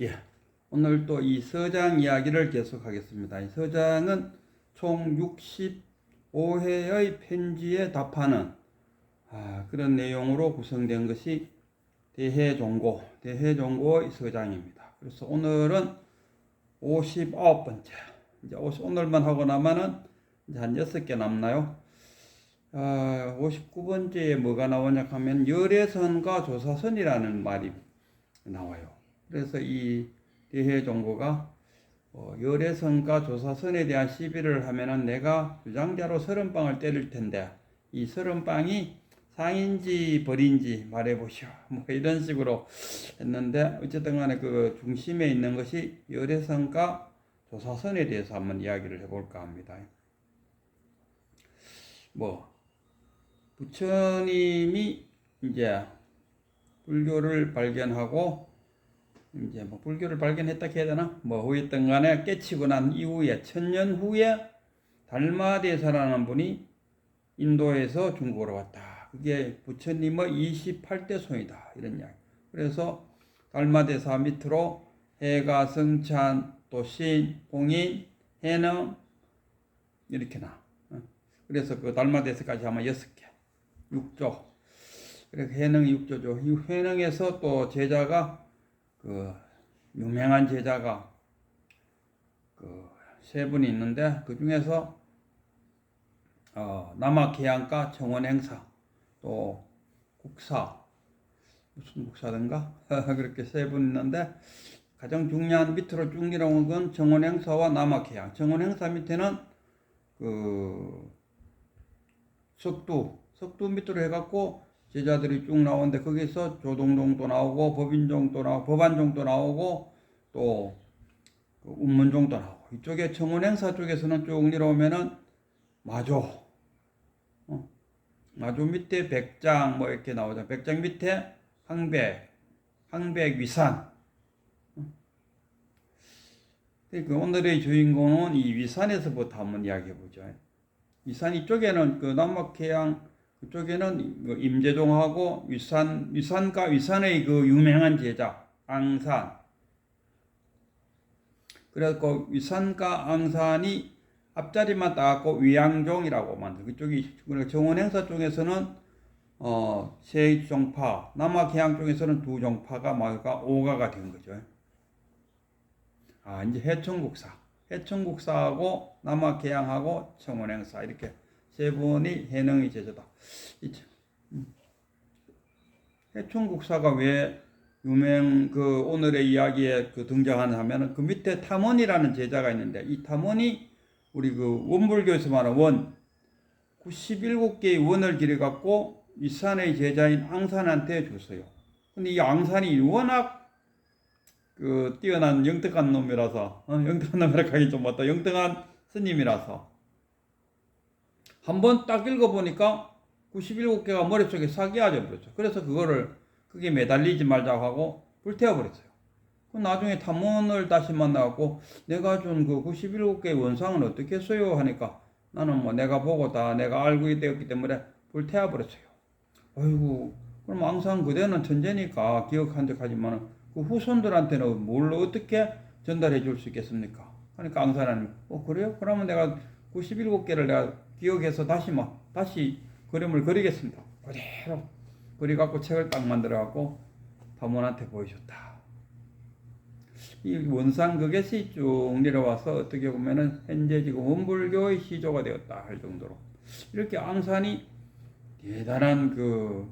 예. 오늘 또 이 서장 이야기를 계속하겠습니다. 이 서장은 총 65회의 편지에 답하는 아, 그런 내용으로 구성된 것이 대해종고, 대해종고의 서장입니다. 그래서 오늘은 59번째. 이제 50 오늘만 하고 나면은 이제 한 6개 남나요? 아, 59번째에 뭐가 나오냐 하면 열애선과 조사선이라는 말이 나와요. 그래서 이 대해종고가 어, 열애선과 조사선에 대한 시비를 하면은 내가 주장자로 서른빵을 때릴 텐데 이 서른빵이 상인지 벌인지 말해보시오. 뭐 이런 식으로 했는데 어쨌든 간에 그 중심에 있는 것이 열애선과 조사선에 대해서 한번 이야기를 해볼까 합니다. 뭐 부처님이 이제 불교를 발견하고 이제 뭐 불교를 발견했다 해야 되나 뭐 후였던 간에 깨치고 난 이후에 천년 후에 달마대사라는 분이 인도에서 중국으로 왔다. 그게 부처님의 28대 손이다 이런 이야기. 그래서 달마대사 밑으로 해가 성찬 도신 공인 해능 이렇게 나. 어. 그래서 그 달마대사까지 하면 여섯 개, 6조. 그래서 해능 6조죠. 이 해능에서 또 제자가 그 유명한 제자가 그 세 분이 있는데 그 중에서 어, 남학해양과 청원행사 또 국사 무슨 국사든가? 그렇게 세 분 있는데 가장 중요한 밑으로 쭉 내려온 건 정원행사와 남학해양. 정원행사 밑에는 그 석두 석두 밑으로 해갖고 제자들이 쭉 나오는데 거기서 조동종도 나오고 법인종도 나오고 법안종도 나오고 또그 운문종도 나오고 이쪽에 청운행사 쪽에서는 쭉 내려오면은 마조 어? 마조 밑에 백장 뭐 이렇게 나오죠 백장 밑에 항백 항백 위산 어? 그 오늘의 주인공은 이 위산에서부터 한번 이야기해 보죠 위산 이쪽에는 그 남북해양 그쪽에는 그 임재종하고 위산 위산과 위산의 그 유명한 제자 앙산 그래서 그 위산과 앙산이 앞자리만 따갖고 위양종이라고 만들 그쪽이 정원행사 쪽에서는 어 세 종파 남학해양 쪽에서는 두 종파가 뭐가 오가가 된 거죠. 아 이제 해천국사 해천국사하고 남학해양하고 청원행사 이렇게 세 분이 해능의 제자다. 음. 해충국사가 왜 유명 그 오늘의 이야기에 그 등장하는 하면은 그 밑에 탐원이라는 제자가 있는데 이 탐원이 우리 그 원불교에서 말하는 원 97개의 원을 기려 갖고 이산의 제자인 앙산한테 줬어요. 근데 이 앙산이 워낙 그 뛰어난 영특한 놈이라서 어? 영특한 놈이라 하기 좀 맞다. 영특한 스님이라서 한번 딱 읽어보니까 97개가 머릿속에 사기화져 버렸죠. 그래서 그거를 그게 매달리지 말자고 하고 불태워 버렸어요. 그 나중에 탐문을 다시 만나고 내가 준 그 97개의 원상은 어떻게 써요 하니까 나는 뭐 내가 보고 다 내가 알고 있기 때문에 불태워 버렸어요. 아이고 그럼 항상 그대는 천재니까 기억한 적 하지만 그 후손들한테는 뭘 어떻게 전달해 줄 수 있겠습니까? 그러니까 앙사라님, 어 그래요? 그러면 내가 97개를 내가 기억해서 다시 막 다시 그림을 그리겠습니다. 그대로 그리갖고 책을 딱 만들어갖고 파몬한테 보여줬다. 이 원상 그것이 쭉 내려와서 어떻게 보면은 현재 지금 원불교의 시조가 되었다 할 정도로 이렇게 앙산이 대단한 그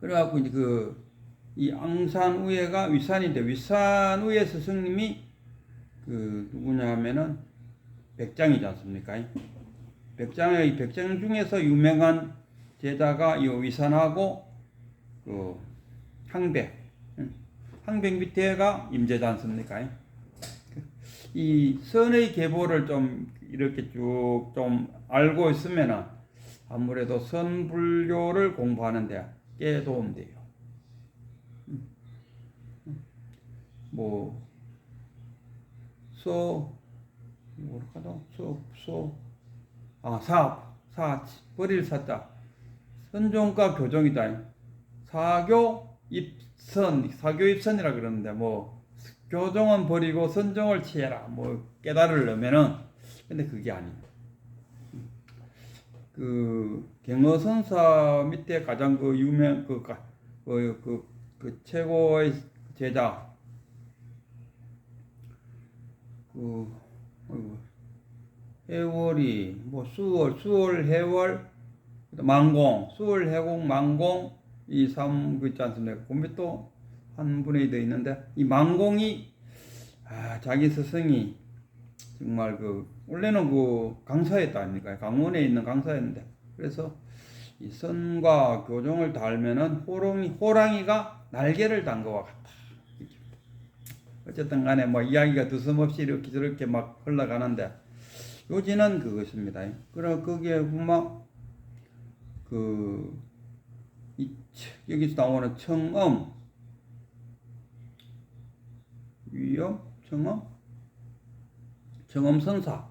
그래갖고 이제 그 이 앙산 우예가 위산인데 위산 우예 스승님이 그 누구냐 하면은 백장이지 않습니까? 백장의 백장 중에서 유명한 제자가 이 위산하고 그 항백, 항백 밑에가 임제지 않습니까? 이 선의 계보를 좀 이렇게 쭉 좀 알고 있으면은 아무래도 선불교를 공부하는데 꽤 도움돼요. 뭐, 소, 뭐랄까도, 소, 소, 아, 사, 사, 버릴 사자. 선종과 교정이다. 사교, 입, 선, 사교 입선이라 그러는데 뭐 교종은 버리고 선종을 취해라 뭐 깨달으려면은 근데 그게 아니에요. 그 경어선사 밑에 가장 그 유명 그, 가- 그, 그, 그 최고의 제자 그 해월이 뭐 수월 수월 해월 망공 수월 해공 망공 이 삼 그 있지 않습니까? 그 밑에 또한 분이 더 있는데 이 망공이 아 자기 스승이 정말 그 원래는 그 강사였다 아닙니까? 강원에 있는 강사였는데 그래서 이 선과 교종을 달면은 호랑이 호랑이가 날개를 단 것과 같다. 어쨌든 간에 뭐 이야기가 두서없이 이렇게 저렇게 막 흘러가는데 요지는 그것입니다. 그럼 거기에 보면 그 이, 여기서 나오는 청음 위험 청음 청음 선사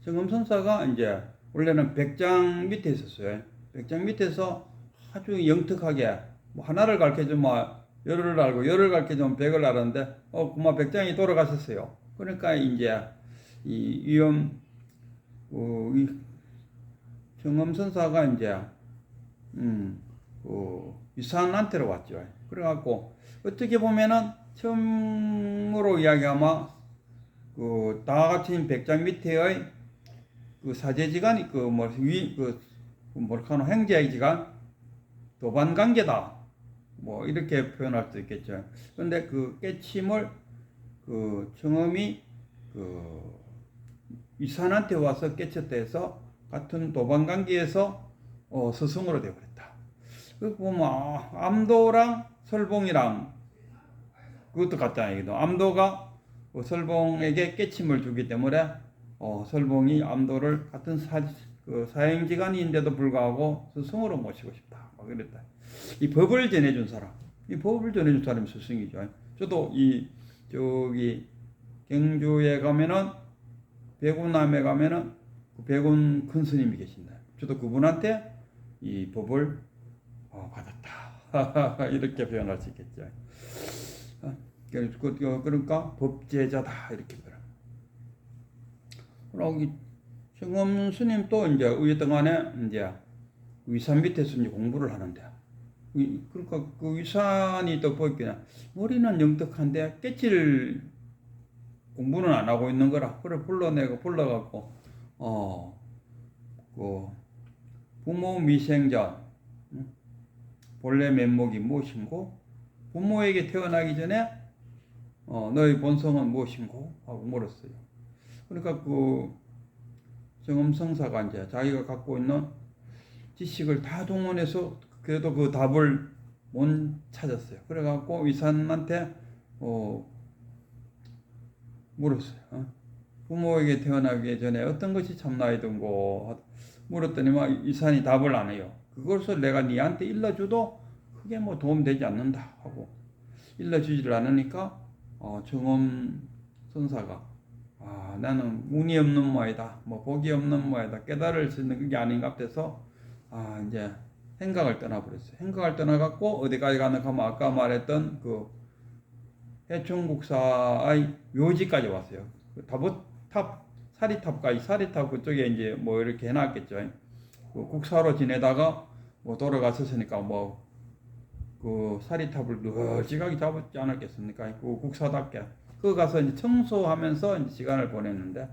청음 선사가 이제 원래는 백장 밑에 있었어요. 백장 밑에서 아주 영특하게 뭐 하나를 가르쳐주면 열을 알고 열을 가르쳐주면 백을 알았는데 어 그만 백장이 돌아가셨어요. 그러니까 이제 이 위험 어, 이 청음선사가 이제 음, 그 유산한테로 왔죠. 그래갖고 어떻게 보면은 처음으로 이야기하면 그 다와 같은 백장 밑에의 그 사제지간이 그뭐위그 뭐카노 행제지간 도반 관계다. 뭐 이렇게 표현할 수 있겠죠. 근데 그 깨침을 그 청음이 그 위산한테 와서 깨쳤다 해서 같은 도반 관계에서 어, 스승으로 되어버렸다. 그 보면 아, 암도랑 설봉이랑 그것도 같잖아요. 이거. 암도가 그 설봉에게 깨침을 주기 때문에 어, 설봉이 암도를 같은 사, 그 사행지간인데도 불구하고 스승으로 모시고 싶다. 막 그랬다. 이 법을 전해준 사람, 이 법을 전해준 사람이 스승이죠. 저도 이 저기 경주에 가면은 백운남에 가면은 그 백운 큰 스님이 계신다. 저도 그분한테 이 법을 어, 받았다. 이렇게 표현할 수 있겠죠. 어, 그- 그- 그러니까 법제자다 이렇게 표현. 그리고 이 청엄 스님도 이제 의등안에 이제 위산 밑에서 이제 공부를 하는데 이- 그러니까 그 위산이 또 보이기나 머리는 영특한데 깨칠 공부는 안 하고 있는 거라 그래 불러내고 불러갖고 어그 부모 미생자 응? 본래 면목이 무엇인고 부모에게 태어나기 전에 어, 너의 본성은 무엇인고 하고 물었어요. 그러니까 그 정음성사가 이제 자기가 갖고 있는 지식을 다 동원해서 그래도 그 답을 못 찾았어요. 그래갖고 위산한테 어, 물었어요. 어? 부모에게 태어나기 전에 어떤 것이 참나이든고 물었더니만 위산이 답을 안 해요. 그것을 내가 니한테 일러줘도 크게 뭐 도움되지 않는다 하고 일러주지를 않으니까 어, 정엄 선사가 아 나는 운이 없는 모이다 뭐 복이 없는 모이다 깨달을 수 있는 그게 아닌가 해서 아 이제 행각을 떠나버렸어요. 행각을 떠나갖고 어디까지 가는가 하면 아까 말했던 그 해충국사의 묘지까지 왔어요. 그 다보탑 사리탑까지 사리탑 그쪽에 이제 뭐 이렇게 해놨겠죠. 그 국사로 지내다가 뭐 돌아갔었으니까 뭐 그 사리탑을 널찍하게 잡았지 않았겠습니까? 그 국사답게 그 가서 이제 청소하면서 이제 시간을 보냈는데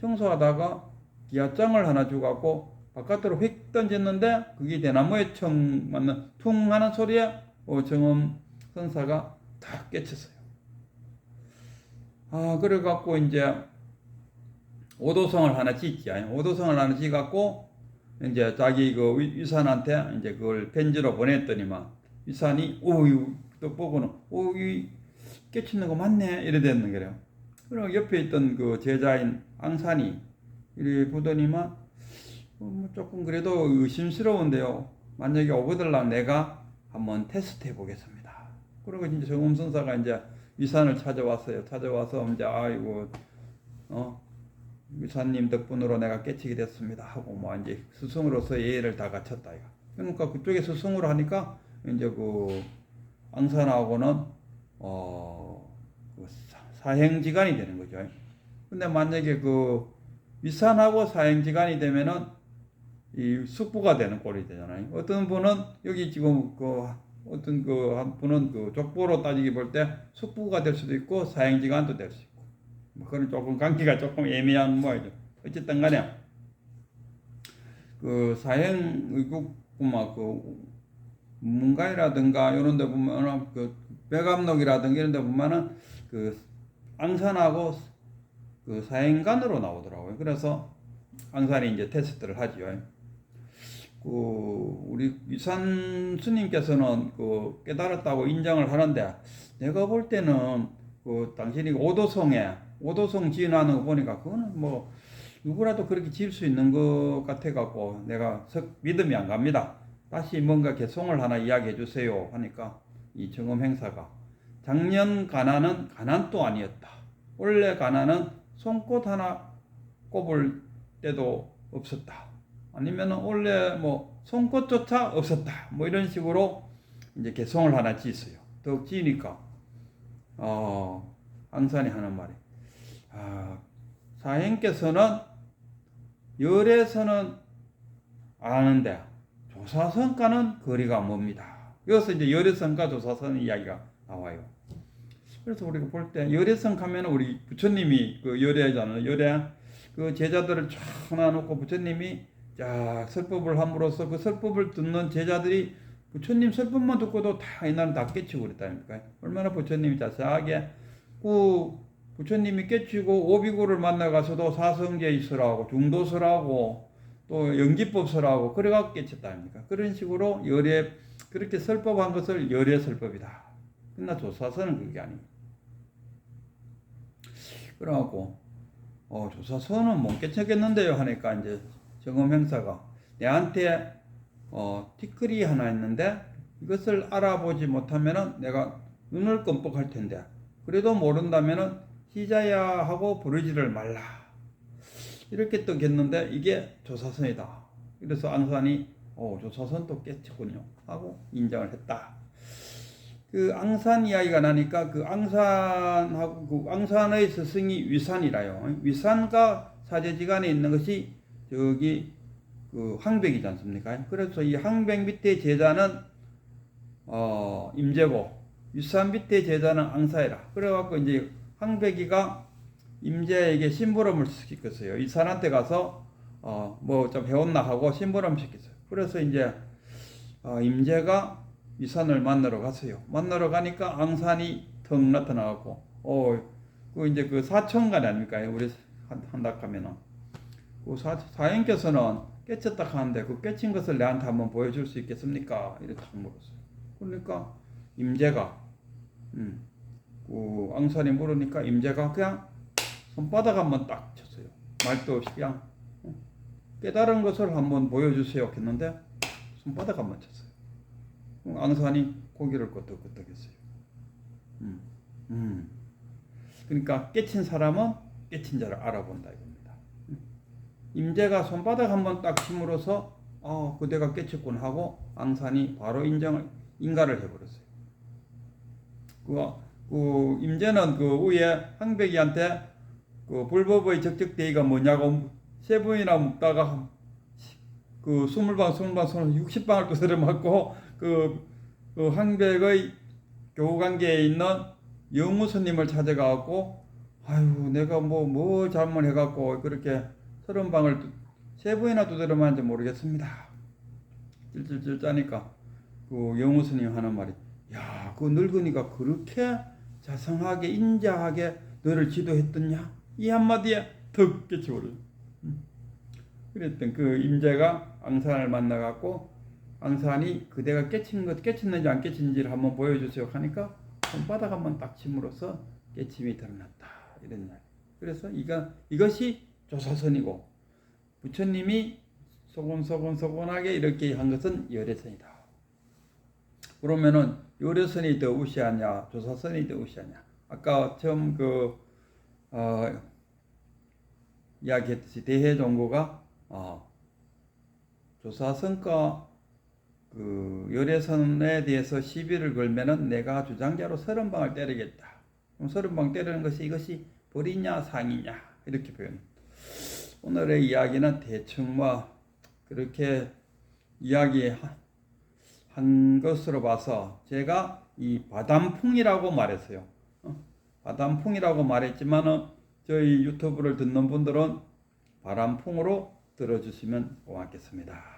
청소하다가 기아장을 하나 주갖고 바깥으로 휙 던졌는데 그게 대나무에 청 맞는 퉁 하는 소리에 어, 정엄 선사가 다 깨쳤어요. 아 그래갖고 이제 오도성을 하나 짓지 오도성을 하나 짓갖고 이제 자기 그 위- 위산한테 이제 그걸 편지로 보냈더니만 위산이 오유 또 보고는 오이 깨치는 거 맞네 이래 됐는 거래요. 그리고 옆에 있던 그 제자인 앙산이 이래 보더니만 어, 뭐 조금 그래도 의심스러운데요. 만약에 오거들라 내가 한번 테스트 해보겠습니다. 그리고 이제 정음선사가 이제 위산을 찾아왔어요. 찾아와서 이제 아이고 어 위사님 덕분으로 내가 깨치게 됐습니다 하고 뭐 이제 스승으로서 예의를 다 갖췄다 이거. 그러니까 그쪽에 스승으로 하니까 이제 그 앙산하고는 어그 사- 사행지간이 되는 거죠. 근데 만약에 그 위산하고 사행지간이 되면은 이 숙부가 되는 꼴이 되잖아요. 어떤 분은 여기 지금 그 어떤 그 한 분은 그 족보로 따지기 볼 때 숙부가 될 수도 있고 사행지간도 될 수 있고 뭐 그런 조금 관계가 조금 애매한 모양이죠. 어쨌든 간에 그 사행 의국구마 그 문가이라든가 이런 데 보면은 그 백암록이라든가 이런 데 보면은 그 앙산하고 그 사행간으로 나오더라고요. 그래서 앙산이 이제 테스트를 하지요. 그 우리 위산 스님께서는 그 깨달았다고 인정을 하는데 내가 볼 때는 그 당신이 오도성에 오도성 지어하는 거 보니까 그거는 뭐 누구라도 그렇게 지을 수 있는 것 같아 갖고 내가 석 믿음이 안 갑니다. 다시 뭔가 개송을 하나 이야기해 주세요 하니까 이 정음 행사가 작년 가난은 가난도 아니었다. 원래 가난은 손꽃 하나 꼽을 때도 없었다. 아니면 원래 뭐 손꽃조차 없었다. 뭐 이런 식으로 이제 개송을 하나 지었어요. 더욱 지으니까 어 항산이 하는 말이 아, 사행께서는 열에서는 아는데 조사성과는 거리가 멉니다. 여기서 이제 열애성과 조사성 이야기가 나와요. 그래서 우리가 볼 때 열애성 가면 우리 부처님이 그 열애잖아요. 열애 그 제자들을 쫙 놔놓고 부처님이 쫙 설법을 함으로써 그 설법을 듣는 제자들이 부처님 설법만 듣고도 다 이날 다 깨치고 그랬다니까. 얼마나 부처님이 자세하게 그 부처님이 깨치고 오비구를 만나 가서도 사성제 있으라고 중도설하고 또 연기법설하고 그래가 깨쳤다 아닙니까? 그런 식으로 열애 그렇게 설법한 것을 열애 설법이다. 그러나 조사서는 그게 아닙니다. 그래갖고 어 조사서는 못 깨쳤겠는데요 하니까 이제 정음 행사가 내한테 어 티끌이 하나 있는데 이것을 알아보지 못하면은 내가 눈을 끔뻑할 텐데 그래도 모른다면은 시자야 하고 부르지를 말라. 이렇게 뜨겠는데 이게 조사선이다. 그래서 앙산이 어 조사선도 깨쳤군요 하고 인정을 했다. 그 앙산 이야기가 나니까 그 앙산하고 그 앙산의 스승이 위산이라요. 위산과 사제지간에 있는 것이 저기 그 항백이지 않습니까? 그래서 이 항백 밑에 제자는 어 임재고 윗산 밑에 제자는 앙사이라. 그래갖고 이제 항백이가 임재에게 심부름을 시켰어요. 이 산한테 가서 어 뭐 좀 배웠나 하고 심부름 시켰어요. 그래서 이제 어 임재가 위산을 만나러 갔어요. 만나러 가니까 앙산이 턱 나타나갖고 어그 이제 그 사천간 아닙니까? 우리 한다 하면은 그 사, 사행께서는 깨쳤다 하는데 그 깨친 것을 내한테 한번 보여줄 수 있겠습니까? 이렇게 탁 물었어요. 그러니까 임재가 음, 그 앙산이 물으니까 임재가 그냥 손바닥 한번 딱 쳤어요. 말도 없이 그냥 어, 깨달은 것을 한번 보여주세요 했는데 손바닥 한번 쳤어요. 앙산이 고개를 끄덕끄덕했어요. 음, 음. 그러니까 깨친 사람은 깨친 자를 알아본다 이겁니다. 임재가 손바닥 한번 딱 침으로써 어 그대가 깨쳤군 하고 앙산이 바로 인정을 인가를 해버렸어요. 그, 그 임재는 그 위에 항백이한테 그 불법의 적적 대의가 뭐냐고 세 번이나 묵다가 그 스물 방 스물 방 스물 육십 방을 두드려 맞고 그, 그 항백의 교우 관계에 있는 영우 스님을 찾아가고 아유 내가 뭐 뭐 잘못해갖고 그렇게 서른 방을 세 번이나 두드려 맞는지 모르겠습니다. 찔찔찔 짜니까 그 영우 스님 하는 말이 야, 그 늙은이가 그렇게 자상하게 인자하게 너를 지도했더냐? 이 한마디에 턱 깨치버려. 그랬던 그 임재가 앙산을 만나갖고 앙산이 그대가 깨친 것 깨쳤는지 안 깨친지를 한번 보여주세요 하니까 손바닥 한번 딱 침으로써 깨침이 드러났다 이런 말. 그래서 이가 이것이 조사선이고 부처님이 소곤소곤소곤하게 이렇게 한 것은 열애선이다. 그러면은 요래선이 더 우시하냐, 조사선이 더 우시하냐. 아까 처음 그 어, 이야기했듯이 대해종고가 어, 조사선과 그 열애선에 대해서 시비를 걸면은 내가 주장자로 서른 방을 때리겠다. 그럼 서른 방 때리는 것이 이것이 벌이냐 상이냐 이렇게 표현. 오늘의 이야기는 대충 뭐 그렇게 이야기한 것으로 봐서 제가 이 바람풍이라고 말했어요. 어? 바람풍이라고 말했지만은 저희 유튜브를 듣는 분들은 바람풍으로 들어주시면 고맙겠습니다.